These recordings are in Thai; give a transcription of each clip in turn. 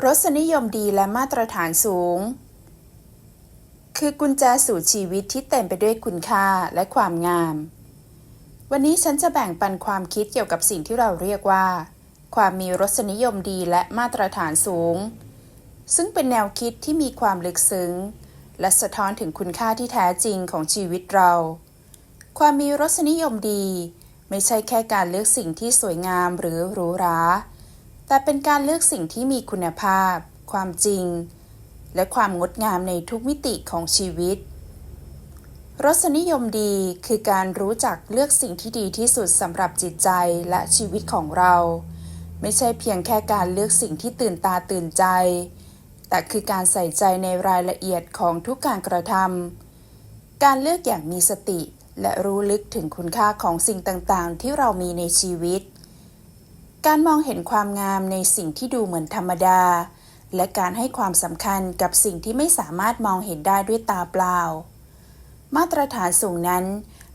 รสนิยมดีและมาตรฐานสูง คือกุญแจสู่ชีวิตที่เต็มไปด้วยคุณค่าและความงาม วันนี้ฉันจะแบ่งปันความคิดเกี่ยวกับสิ่งที่เราเรียกว่า ความมีรสนิยมดีและมาตรฐานสูง ซึ่งเป็นแนวคิดที่มีความลึกซึ้ง และสะท้อนถึงคุณค่าที่แท้จริงของชีวิตเรา ความมีรสนิยมดี ไม่ใช่แค่การเลือกสิ่งที่สวยงามหรือหรูหรา แต่เป็นการเลือกสิ่งที่มีคุณภาพ ความจริง และความงดงามในทุกมิติของชีวิต รสนิยมดีคือการรู้จักเลือกสิ่งที่ดีที่สุดสำหรับจิตใจและชีวิตของเรา ไม่ใช่เพียงแค่การเลือกสิ่งที่ตื่นตาตื่นใจ แต่คือการใส่ใจในรายละเอียดของทุกการกระทำการเลือกอย่างมีสติและรู้ลึกถึงคุณค่าของสิ่งต่างๆ ที่เรามีในชีวิต การมองเห็นความงามในสิ่งที่ดูเหมือนธรรมดา และการให้ความสำคัญกับสิ่งที่ไม่สามารถมองเห็นได้ด้วยตาเปล่า มาตรฐานสูงนั้น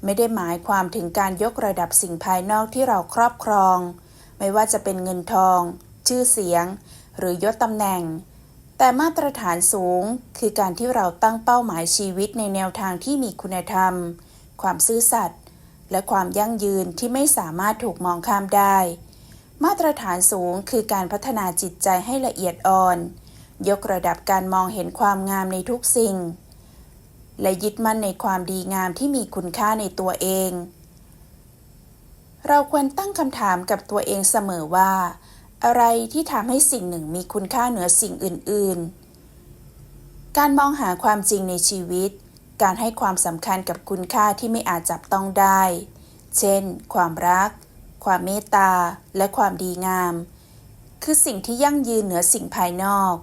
ไม่ได้หมายความถึงการยกระดับสิ่งภายนอกที่เราครอบครอง ไม่ว่าจะเป็นเงินทอง ชื่อเสียง หรือยศตำแหน่ง แต่มาตรฐานสูงคือการที่เราตั้งเป้าหมายชีวิตในแนวทางที่มีคุณธรรม ความซื่อสัตย์และความยั่งยืนที่ไม่สามารถถูกมองข้ามได้ มาตรฐานสูงคือการพัฒนาจิตใจให้ละเอียดอ่อน ยกระดับการมองเห็นความงามในทุกสิ่ง และยึดมั่นในความดีงามที่มีคุณค่าในตัวเอง เราควรตั้งคำถามกับตัวเองเสมอว่า อะไรที่ทำให้สิ่งหนึ่งมีคุณค่าเหนือสิ่งอื่น ๆ การมองหาความจริงในชีวิต การให้ความสำคัญกับคุณค่าที่ไม่อาจจับต้องได้ เช่น ความรัก ความเมตตา และความดีงาม คือสิ่งที่ยั่งยืนเหนือสิ่งภายนอก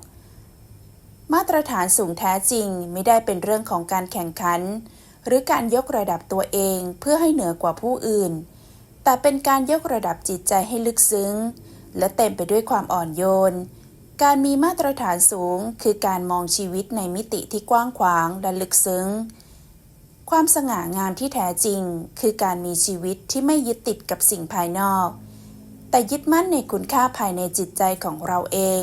มาตรฐานสูงแท้จริงไม่ได้เป็นเรื่องของการแข่งขัน หรือการยกระดับตัวเองเพื่อให้เหนือกว่าผู้อื่น แต่เป็นการยกระดับจิตใจให้ลึกซึ้ง และเต็มไปด้วยความอ่อนโยน การมีมาตรฐานสูงคือการมองชีวิตในมิติที่กว้างขวางและลึกซึ้ง ความสง่างามที่แท้จริง คือการมีชีวิตที่ไม่ยึดติดกับสิ่งภายนอก แต่ยึดมั่นในคุณค่าภายในจิตใจของเราเอง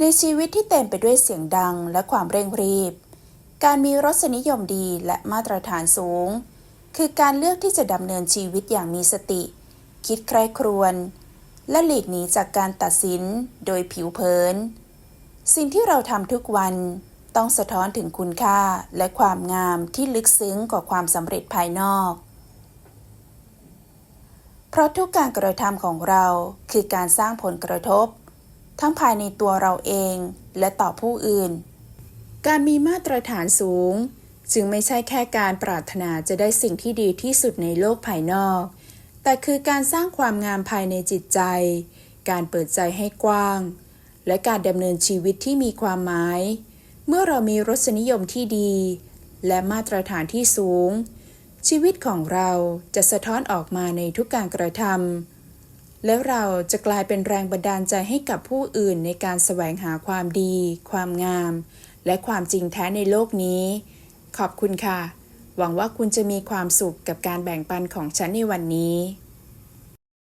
ในชีวิตที่เต็มไปด้วยเสียงดังและความเร่งรีบ การมีรสนิยมดีและมาตรฐานสูง คือการเลือกที่จะดำเนินชีวิตอย่างมีสติ คิดใคร่ครวญและหลีกหนีจากการตัดสินโดยผิวเผิน สิ่งที่เราทำทุกวัน ต้องสะท้อนถึงคุณค่าและความงามที่ลึกซึ้งกว่าความสำเร็จภายนอก เพราะทุกการกระทำของเราคือการสร้างผลกระทบ ทั้งภายในตัวเราเองและต่อผู้อื่น การมีมาตรฐานสูง จึงไม่ใช่แค่การปรารถนาจะได้สิ่งที่ดีที่สุดในโลกภายนอก แต่คือการสร้างความงามภายในจิตใจ การเปิดใจให้กว้าง และการดำเนินชีวิตที่มีความหมาย เมื่อเรามีรสนิยมที่ดี และมาตรฐานที่สูง ชีวิตของเราจะสะท้อนออกมาในทุกการกระทำแล้วเราจะกลายเป็นแรงบันดาลใจให้กับผู้อื่นในการแสวงหาความดี ความงาม และความจริงแท้ในโลกนี้ ขอบคุณค่ะ หวังว่าคุณจะมีความสุขกับการแบ่งปันของฉันในวันนี้